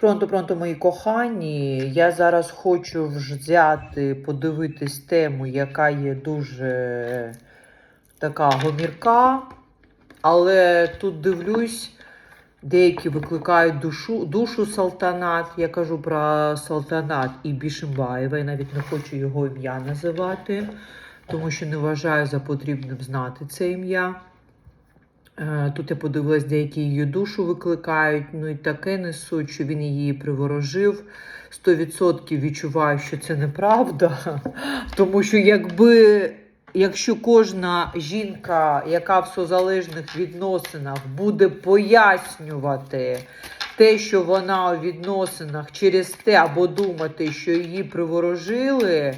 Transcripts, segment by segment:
Пронто, пронто, мої кохані. Я зараз хочу взяти, подивитись тему, яка є дуже така гомірка. Але тут дивлюсь, деякі викликають душу, душу Салтанат. Я кажу про Салтанат і Бішимбаєва. Я навіть не хочу його ім'я називати, тому що не вважаю за потрібним знати це ім'я. Е, Тут я подивилась, деякі її душу викликають, ну і таке несуть, що він її приворожив. 100% відчуваю, що це неправда. Тому що якби, якщо кожна жінка, яка в созалежних відносинах буде пояснювати те, що вона у відносинах через те, або думати, що її приворожили.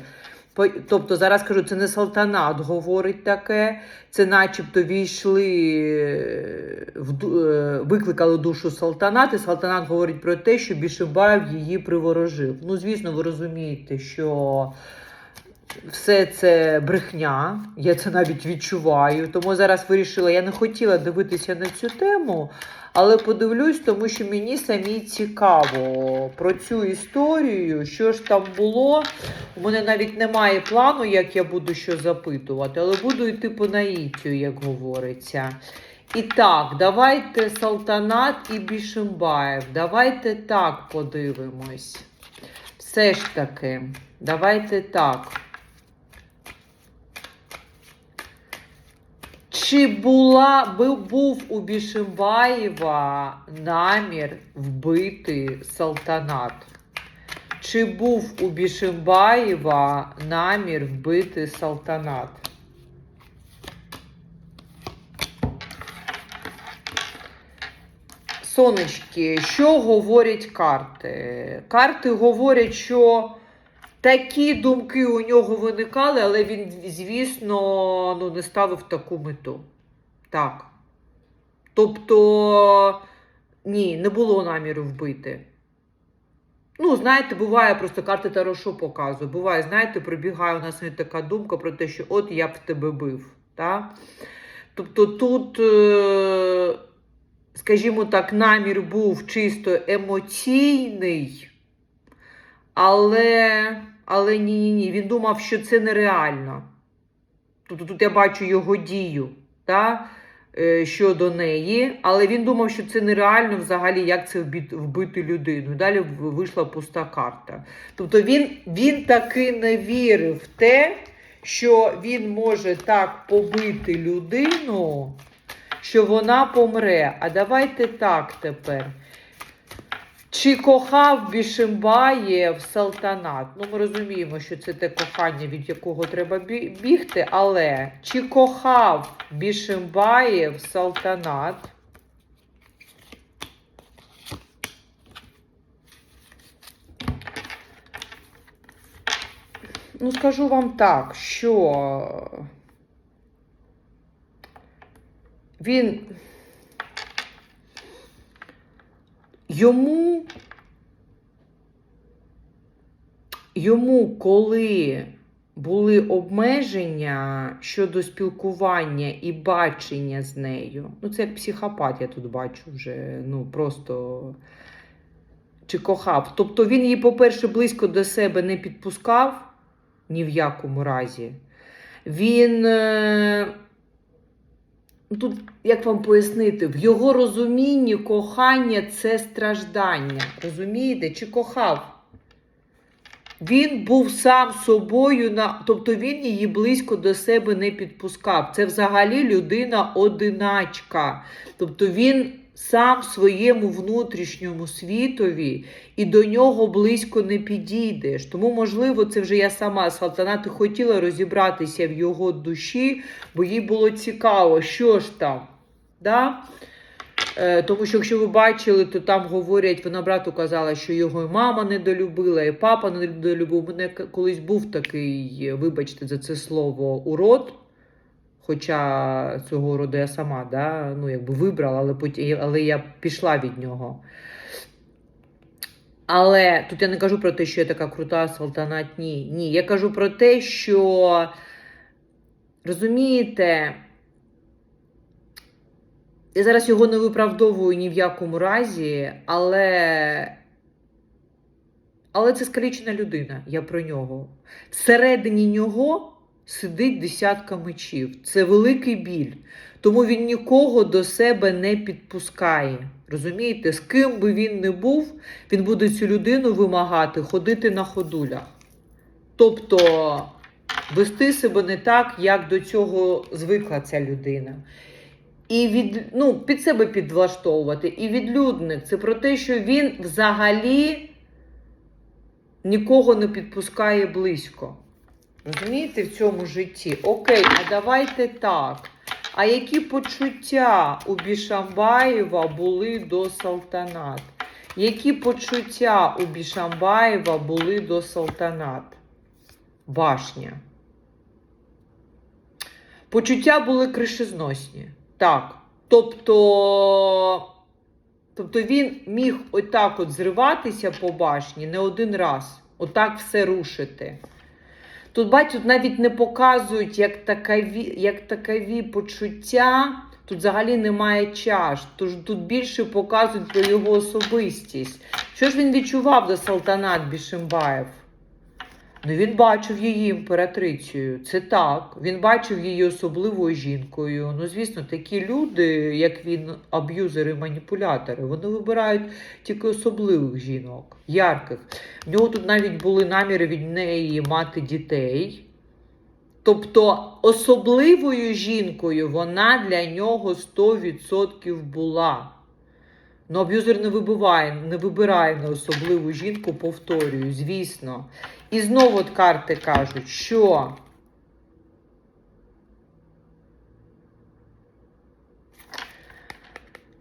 Тобто зараз кажу, це не салтанат говорить таке, це начебто війшли, е, е, викликали душу салтанат, і салтанат говорить про те, що Бішибаєв її приворожив. Ну, звісно, ви розумієте, що все це брехня, я це навіть відчуваю. Тому зараз вирішила, я не хотіла дивитися на цю тему, але подивлюсь, тому що мені самі цікаво про цю історію, що ж там було. У мене навіть немає плану, як я буду що запитувати, але буду йти по наїттю, як говориться. І так, давайте Салтанат і Бішимбаєв. Давайте так подивимось. Все ж таки, давайте так. Чи була, бу- був у Бішимбаєва намір вбити Салтанат? Чи був у Бішимбаєва намір вбити Салтанат? Сонечки, що говорять карти? Карти говорять, що такі думки у нього виникали, але він, звісно, ну, не ставив таку мету. Так. Тобто, ні, не було наміру вбити. Ну, знаєте, буває просто карти Таро що показує. Буває, знаєте, пробігає у нас навіть така думка про те, що от я б тебе бив. Так? Тобто тут, е, скажімо так, намір був чисто емоційний, але, але ні, ні. Він думав, що це нереально. Тобто тут я бачу його дію та, е, щодо неї, але він думав, що це нереально взагалі, як це вбити людину. Далі вийшла пуста карта. Тобто він, він таки не вірив в те, що він може так побити людину, що вона помре. А давайте так тепер. Чи кохав Бішимбаєв Салтанат? Ну, ми розуміємо, що це те кохання, від якого треба бігти, але чи кохав Бішимбаєв Салтанат? Ну, скажу вам так, що він йому, йому, коли були обмеження щодо спілкування і бачення з нею, ну це як психопат, я тут бачу вже, ну просто чи кохав. Тобто він її, по-перше, близько до себе не підпускав ні в якому разі. Він. Тут, як вам пояснити, в його розумінні кохання це страждання. Розумієте? Чи кохав? Він був сам собою, на... тобто він її близько до себе не підпускав. Це взагалі людина одиначка. Тобто він сам своєму внутрішньому світові і до нього близько не підійдеш. Тому, можливо, це вже я сама Салтанат і хотіла розібратися в його душі, бо їй було цікаво, що ж там. Да? Е, тому що, якщо ви бачили, то там говорять, вона брату казала, що його і мама недолюбила, і папа недолюбив. У мене колись був такий, вибачте за це слово, урод. Хоча цього роду я сама да, ну, якби вибрала, але, але я пішла від нього. Але тут я не кажу про те, що я така крута, салтанат, ні. Ні. Я кажу про те, що розумієте, Я зараз його не виправдовую ні в якому разі, але Але це скалічена людина, я про нього. Всередині нього сидить десятка мечів. Це великий біль. Тому він нікого до себе не підпускає. Розумієте, з ким би він не був, він буде цю людину вимагати ходити на ходулях. Тобто вести себе не так, як до цього звикла ця людина. І від, ну, під себе підлаштовувати. І відлюдник це про те, що він взагалі нікого не підпускає близько. Розумієте, в цьому житті? Окей, а давайте так. А які почуття у Бішамбаєва були до Салтанат? Які почуття у Бішамбаєва були до Салтанат? Башня. Почуття були кришезносні. Так. Тобто, тобто він міг отак от зриватися по башні не один раз. Отак все рушити. Тут, бачите, навіть не показують як такові, як такові почуття. Тут взагалі немає чаш. Тож тут більше показують про його особистість. Що ж він відчував до Салтанат Бішимбаєв? Ну, він бачив її імператрицею. Це так. Він бачив її особливою жінкою. Ну, звісно, такі люди, як він, аб'юзери, маніпулятори, вони вибирають тільки особливих жінок, ярких. В нього тут навіть були наміри від неї мати дітей. Тобто особливою жінкою вона для нього 100% була. Ну, аб'юзер не вибиває, не вибирає на особливу жінку, повторюю, звісно. І знову от карти кажуть, що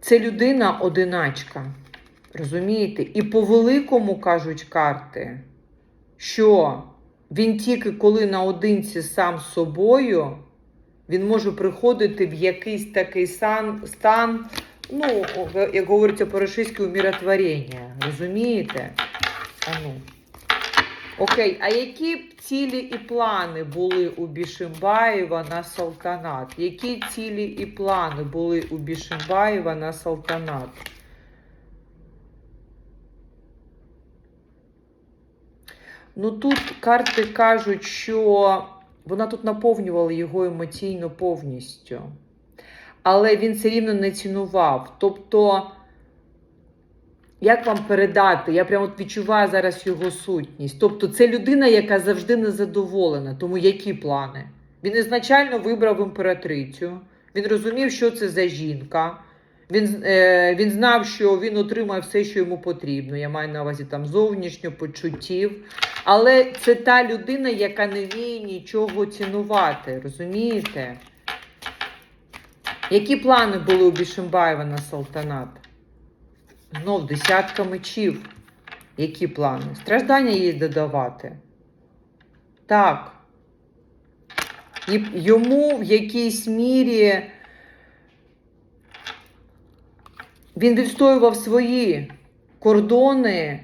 це людина одиначка. Розумієте? І по великому кажуть карти, що він тільки коли наодинці сам з собою, він може приходити в якийсь такий сан, стан, ну, як говориться по-російськи, умиротворення. Розумієте? А ну. Окей, а які б цілі і плани були у Бішимбаєва на Салтанат? Які цілі і плани були у Бішимбаєва на Салтанат? Ну тут карти кажуть, що вона тут наповнювала його емоційно повністю. Але він все рівно не цінував. Тобто, як вам передати? Я прямо відчуваю зараз його сутність. Тобто, це людина, яка завжди незадоволена. Тому які плани? Він ізначально вибрав імператрицю. Він розумів, що це за жінка. Він е, він знав, що він отримає все, що йому потрібно. Я маю на увазі там зовнішньо почуттів. Але це та людина, яка не вміє нічого цінувати. Розумієте? Які плани були у Бішимбаєва на Салтанат? Знов десятка мечів. Які плани? Страждання їй додавати. Так. І йому в якійсь мірі він відстоював свої кордони,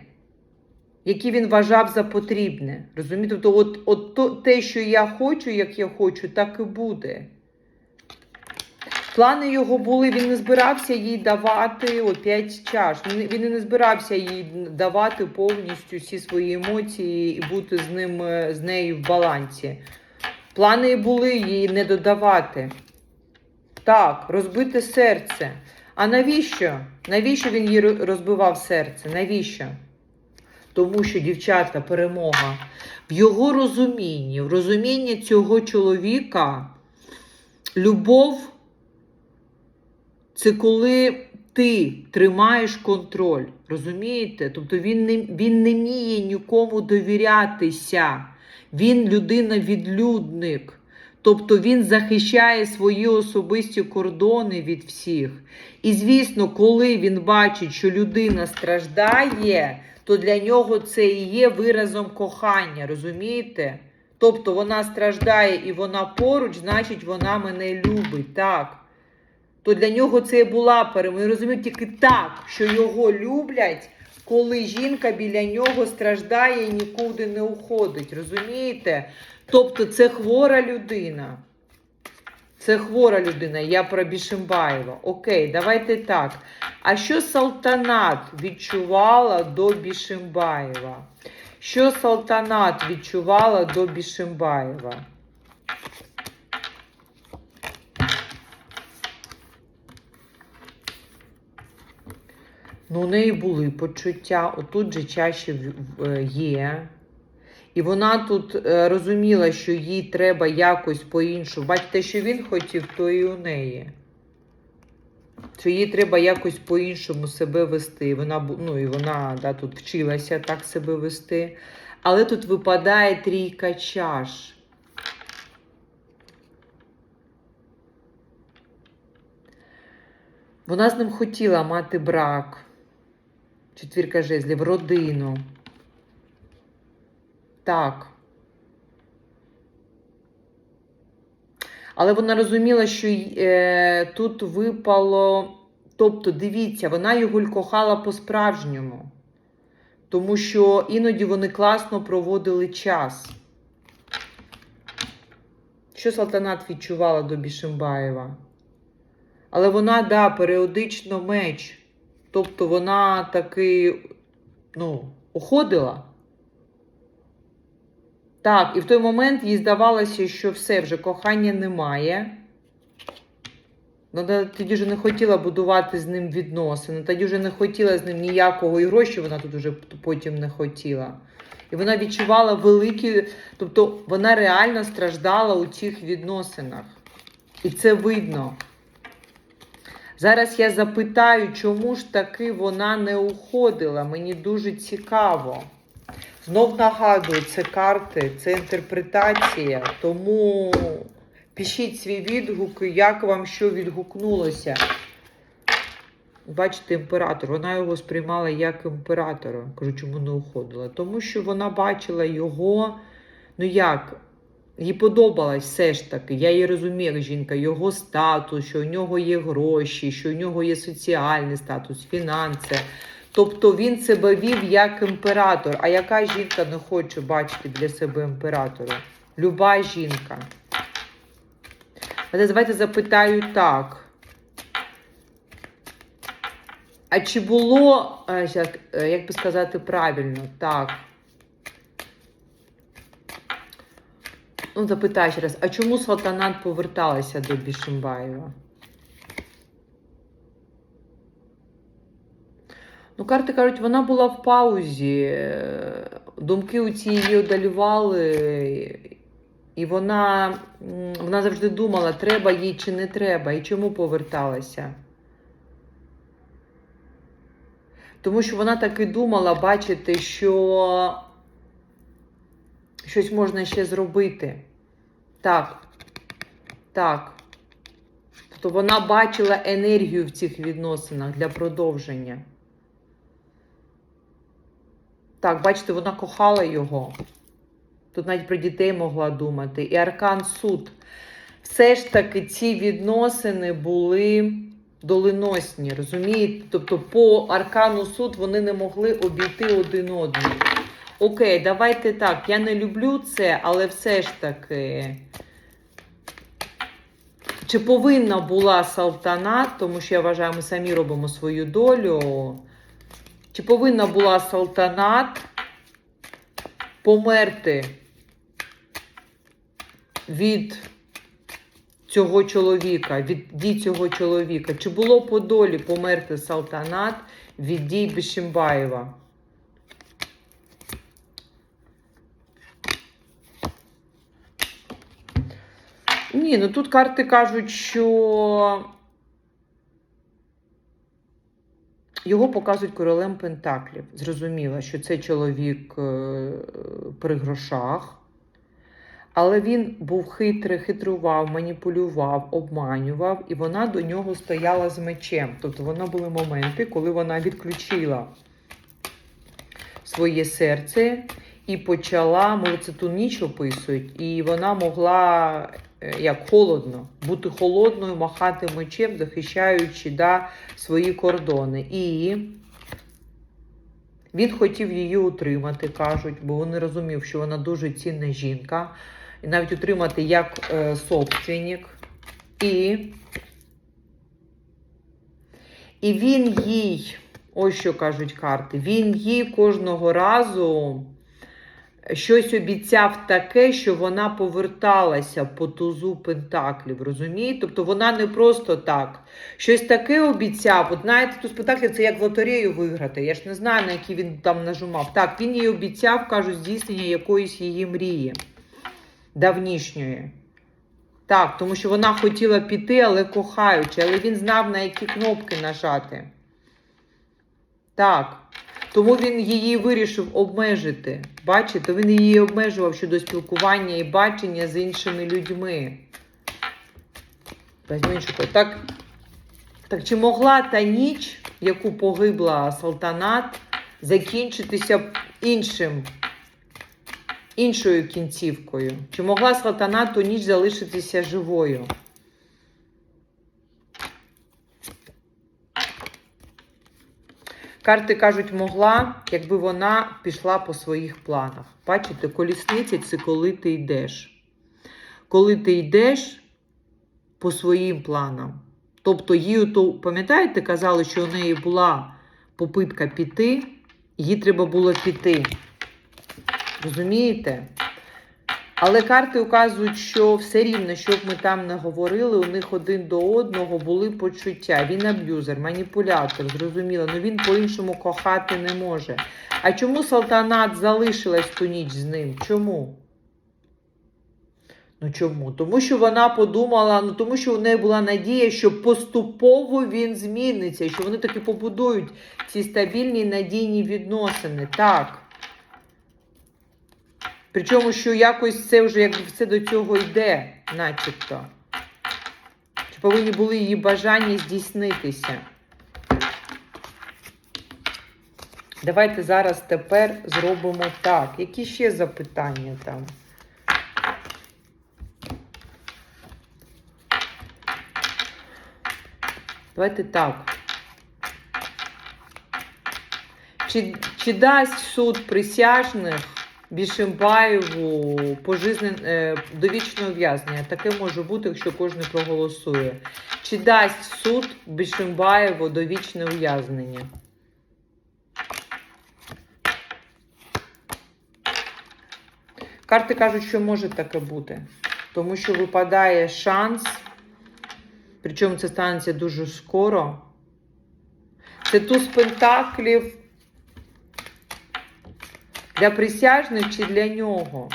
які він вважав за потрібне. Розумієте? Тобто, от, от то, те, що я хочу, як я хочу, так і буде. Плани його були, він не збирався їй давати 5 чаш. Він, він не збирався їй давати повністю всі свої емоції і бути з ним, е, з нею в балансі. Плани були їй не додавати. Так, розбите серце. А навіщо? Навіщо він їй розбивав серце? Навіщо? Тому що, дівчата, перемога. В його розумінні, в розумінні цього чоловіка, любов це коли ти тримаєш контроль. Розумієте? Тобто він не, він не вміє нікому довірятися. Він людина-відлюдник. Тобто він захищає свої особисті кордони від всіх. І, звісно, коли він бачить, що людина страждає, то для нього це і є виразом кохання, розумієте? Тобто вона страждає і вона поруч, значить, вона мене любить. Так. То для нього це і була перемога. Він розумів тільки так, що його люблять, коли жінка біля нього страждає і нікуди не уходить. Розумієте? Тобто це хвора людина. Це хвора людина, я про Бішимбаєва. Окей, давайте так. А що Салтанат відчувала до Бішимбаєва? Що Салтанат відчувала до Бішимбаєва? Ну, у неї були почуття, отут же чаще в- є. І вона тут е, розуміла, що їй треба якось по-іншому. Бачите, що він хотів, то і у неї. Що їй треба якось по-іншому себе вести. Вона, ну, і вона да, тут вчилася так себе вести. Але тут випадає трійка чаш. Вона з ним хотіла мати брак. Четвірка жезлів, родину. Так. Але вона розуміла, що е, тут випало. Тобто, дивіться, вона його кохала по-справжньому. Тому що іноді вони класно проводили час. Що Салтанат відчувала до Бішимбаєва? Але вона, да, періодично меч. Тобто вона таки, ну, уходила. Так, і в той момент їй здавалося, що все, вже кохання немає. Вона тоді вже не хотіла будувати з ним відносини, тоді вже не хотіла з ним ніякого і гроші вона тут вже потім не хотіла. І вона відчувала великі, тобто вона реально страждала у цих відносинах. І це видно. Зараз я запитаю, чому ж таки вона не уходила. Мені дуже цікаво. Знов нагадую, це карти, це інтерпретація. Тому пишіть свій відгук, як вам що відгукнулося. Бачите, імператор. Вона його сприймала як імператора. Кажу, чому не уходила? Тому що вона бачила його, ну як, їй подобалось все ж таки. Я її розумію, як жінка, його статус, що у нього є гроші, що у нього є соціальний статус, фінанси. Тобто він себе вів як імператор. А яка жінка не хоче бачити для себе імператора? Люба жінка. Але давайте запитаю так. А чи було, е, е, як би сказати правильно, так. Ну, запитаю ще раз, а чому Салтанат поверталася до Бішимбаєва? Ну, карти кажуть, вона була в паузі. Думки у ці її одалювали, і вона, вона завжди думала, треба їй чи не треба, і чому поверталася. Тому що вона таки думала, бачите, що щось можна ще зробити. Так. Так. Тобто вона бачила енергію в цих відносинах для продовження. Так, бачите, вона кохала його. Тут навіть про дітей могла думати. І аркан суд. Все ж таки ці відносини були доленосні, розумієте? Тобто по аркану суд вони не могли обійти один одного. Окей, давайте так. Я не люблю це, але все ж таки. Чи повинна була Салтанат, тому що я вважаю, ми самі робимо свою долю. Чи повинна була Салтанат померти від цього чоловіка, від дій цього чоловіка? Чи було по долі померти Салтанат від дій Бішимбаєва? Ні, ну тут карти кажуть, що його показують королем Пентаклів. Зрозуміло, що це чоловік е, при грошах, але він був хитрий, хитрував, маніпулював, обманював, і вона до нього стояла з мечем. Тобто вона були моменти, коли вона відключила своє серце і почала, може, це ту ніч описують, і вона могла як холодно, бути холодною, махати мечем, захищаючи да, свої кордони. І він хотів її утримати, кажуть, бо він розумів, що вона дуже цінна жінка, і навіть утримати як е, собственник. І, і він їй, ось що кажуть карти, він їй кожного разу щось обіцяв таке, що вона поверталася по тузу Пентаклів. Розумієте? Тобто вона не просто так. Щось таке обіцяв. От знаєте, туз Пентаклів це як в лотерею виграти. Я ж не знаю, на які він там нажимав. Так, він їй обіцяв, кажуть, здійснення якоїсь її мрії давнішньої. Так, тому що вона хотіла піти, але кохаючи, але він знав, на які кнопки нажати. Так. Тому він її вирішив обмежити. Бачите, він її обмежував щодо спілкування і бачення з іншими людьми. Так, так чи могла та ніч, яку погибла Салтанат, закінчитися іншим, іншою кінцівкою? Чи могла Салтанат ту ніч залишитися живою? Карти кажуть, могла, якби вона пішла по своїх планах. Бачите, колісниця це коли ти йдеш. Коли ти йдеш по своїм планам. Тобто, її, то, пам'ятаєте, казали, що у неї була попитка піти, їй треба було піти. Розумієте? Але карти указують, що все рівно, що б ми там не говорили, у них один до одного були почуття. Він аб'юзер, маніпулятор, зрозуміло, але він по-іншому кохати не може. А чому Салтанат залишилась ту ніч з ним? Чому? Ну чому? Тому що вона подумала, ну тому що у неї була надія, що поступово він зміниться, що вони таки побудують ці стабільні надійні відносини. Так. Причому, що якось це вже якби все до цього йде, начебто. Чи повинні були її бажання здійснитися? Давайте зараз тепер зробимо так. Які ще запитання там? Давайте так. Чи, чи дасть суд присяжних Бішимбаєву е, довічне ув'язнення? Таке може бути, якщо кожен проголосує. Чи дасть суд Бішимбаєву довічне ув'язнення? Карти кажуть, що може таке бути. Тому що випадає шанс, причому це станеться дуже скоро. Це туз пентаклів для присяжних чи для нього.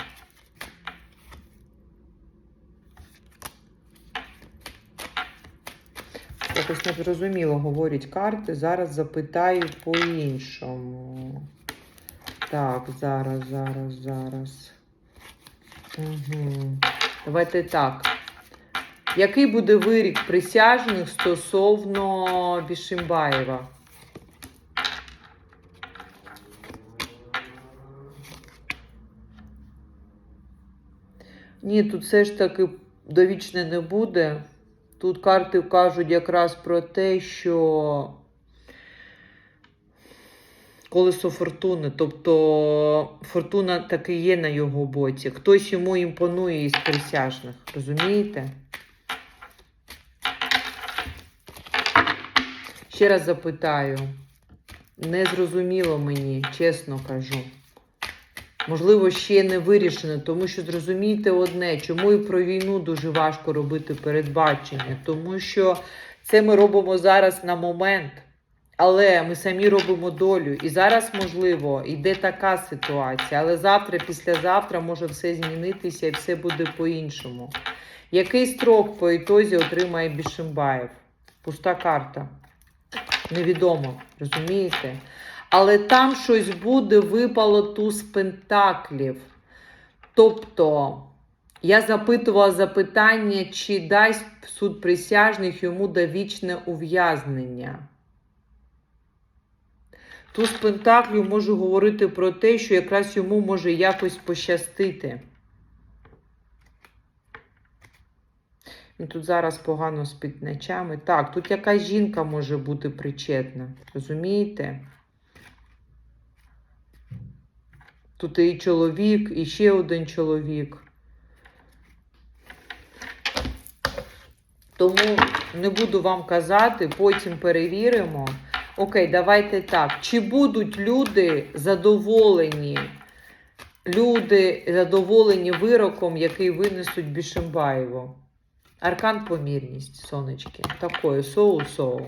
Якось незрозуміло говорять карти. Зараз запитаю по-іншому. Так, зараз, зараз, зараз. Угу. Давайте так. Який буде вирік присяжних стосовно Бішимбаєва? Ні, тут все ж таки довічне не буде. Тут карти кажуть якраз про те, що колесо фортуни, тобто фортуна таки є на його боці. Хтось йому імпонує із присяжних, розумієте? Ще раз запитаю. Не зрозуміло мені, чесно кажу. Можливо, ще не вирішено, тому що зрозумійте одне, чому і про війну дуже важко робити передбачення, тому що це ми робимо зараз на момент, але ми самі робимо долю. І зараз, можливо, йде така ситуація, але завтра, післязавтра може все змінитися і все буде по-іншому. Який строк по ітозі отримає Бішимбаєв? Пуста карта. Невідомо, розумієте? Але там щось буде, випало туз пентаклів. Тобто, я запитувала запитання, чи дасть суд присяжних йому довічне ув'язнення. Туз пентаклів може говорити про те, що якраз йому може якось пощастити. Тут зараз погано спить ночами. Так, тут якась жінка може бути причетна. Розумієте? Тут і чоловік, і ще один чоловік. Тому не буду вам казати, потім перевіримо. Окей, давайте так. Чи будуть люди задоволені люди задоволені вироком, який винесуть Бішимбаєву. Аркан помірність, сонечки. Такою, соу-соу.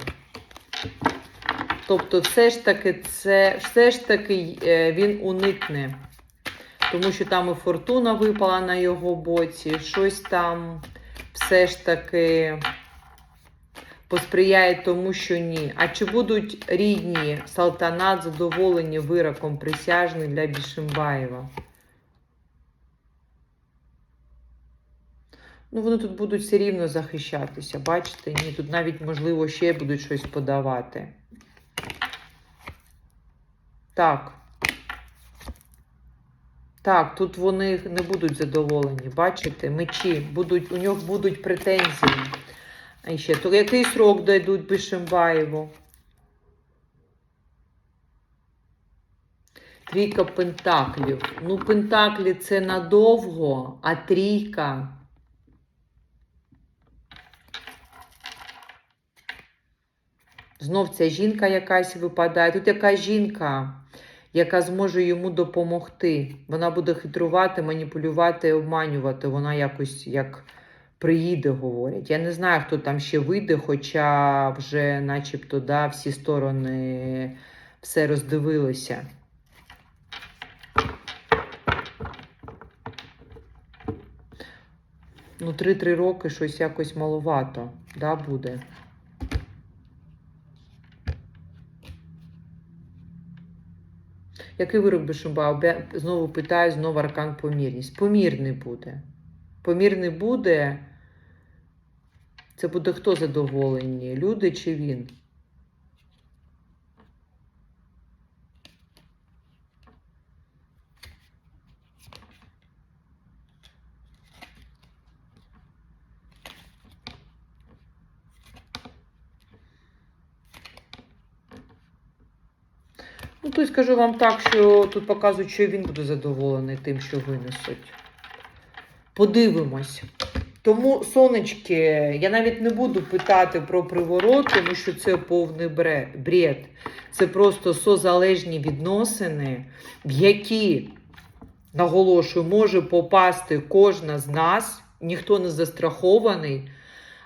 Тобто, все ж таки, це, все ж таки е, він уникне. Тому що там і фортуна випала на його боці, щось там все ж таки посприяє тому, що ні. А чи будуть рідні Салтанат задоволені вироком присяжний для Бішимбаєва? Ну, вони тут будуть все рівно захищатися, бачите? Ні, тут навіть, можливо, ще будуть щось подавати. Так. Так, тут вони не будуть задоволені, бачите? Мечі, будуть, у нього будуть претензії. А ще, то який срок дадуть Бишимбаєву? Трійка пентаклів. Ну, пентаклі це надовго, а трійка. Знов ця жінка якась випадає. Тут яка жінка, яка зможе йому допомогти. Вона буде хитрувати, маніпулювати, обманювати. Вона якось як приїде, говорять. Я не знаю, хто там ще вийде, хоча вже начебто да, всі сторони все роздивилися. Ну, 3-3 роки щось якось маловато, да, буде. Який вирок Бешумба? Знову питаю, знову аркан помірність. Помірний буде. Помірний буде. Це буде хто задоволені? Люди чи він? Ну, тут скажу вам так, що тут показують, що він буде задоволений тим, що винесуть. Подивимось. Тому, сонечки, я навіть не буду питати про приворот, тому що це повний бред. Це просто созалежні відносини, в які, наголошую, може попасти кожна з нас, ніхто не застрахований.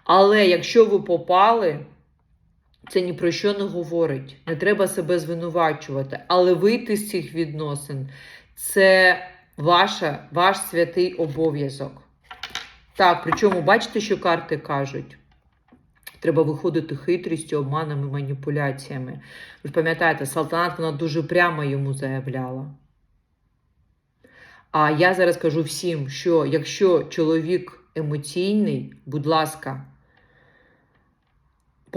Але якщо ви попали, це ні про що не говорить. Не треба себе звинувачувати. Але вийти з цих відносин це ваша, ваш святий обов'язок. Так, причому бачите, що карти кажуть? Треба виходити хитрістю, обманами, маніпуляціями. Ви ж пам'ятаєте, Салтанат вона дуже прямо йому заявляла. А я зараз кажу всім, що якщо чоловік емоційний, будь ласка,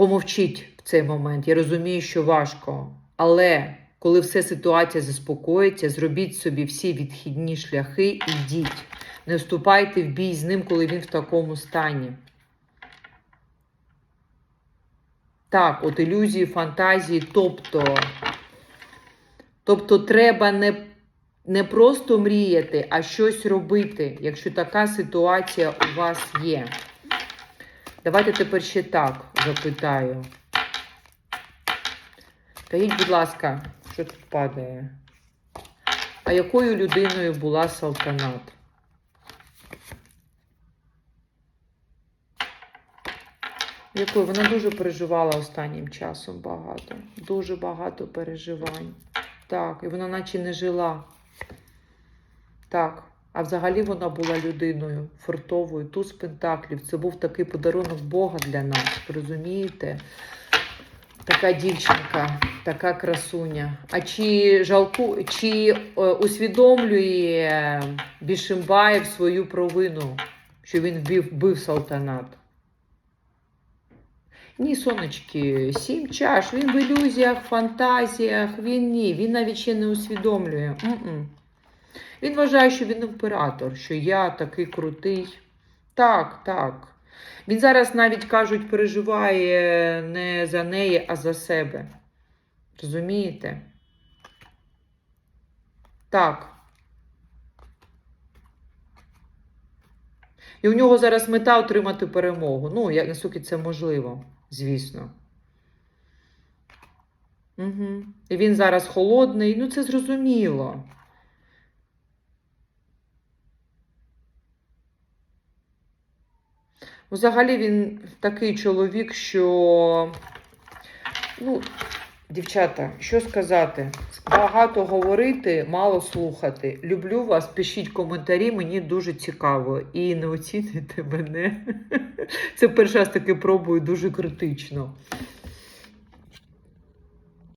помовчіть в цей момент. Я розумію, що важко. Але коли все ситуація заспокоїться, зробіть собі всі відхідні шляхи і йдіть. Не вступайте в бій з ним, коли він в такому стані. Так, от ілюзії, фантазії, тобто, тобто треба не, не просто мріяти, а щось робити, якщо така ситуація у вас є. Давайте тепер ще так запитаю. Скажіть, будь ласка, що тут падає? А якою людиною була Салтанат? Якою? Вона дуже переживала останнім часом багато. Дуже багато переживань. Так, і вона наче не жила. Так. А взагалі вона була людиною фортовою, туз пентаклів. Це був такий подарунок Бога для нас. Розумієте? Така дівчинка, така красуня. А чи жалку, чи е, усвідомлює Бішимбаєв свою провину, що він вбив, вбив Салтанат? Ні, сонечки, сім чаш. Він в ілюзіях, фантазіях, він ні, він навіть ще не усвідомлює. М-м. Він вважає, що він імператор, що я такий крутий. Так, так. Він зараз навіть кажуть, переживає не за неї, а за себе. Розумієте? Так. І у нього зараз мета отримати перемогу. Ну, як наскільки це можливо, звісно. Угу. І він зараз холодний, ну це зрозуміло. Взагалі він такий чоловік, що. Ну, дівчата, що сказати? Багато говорити, мало слухати. Люблю вас, пишіть коментарі, мені дуже цікаво. І не оцінюйте мене. Це перший раз таки пробую дуже критично.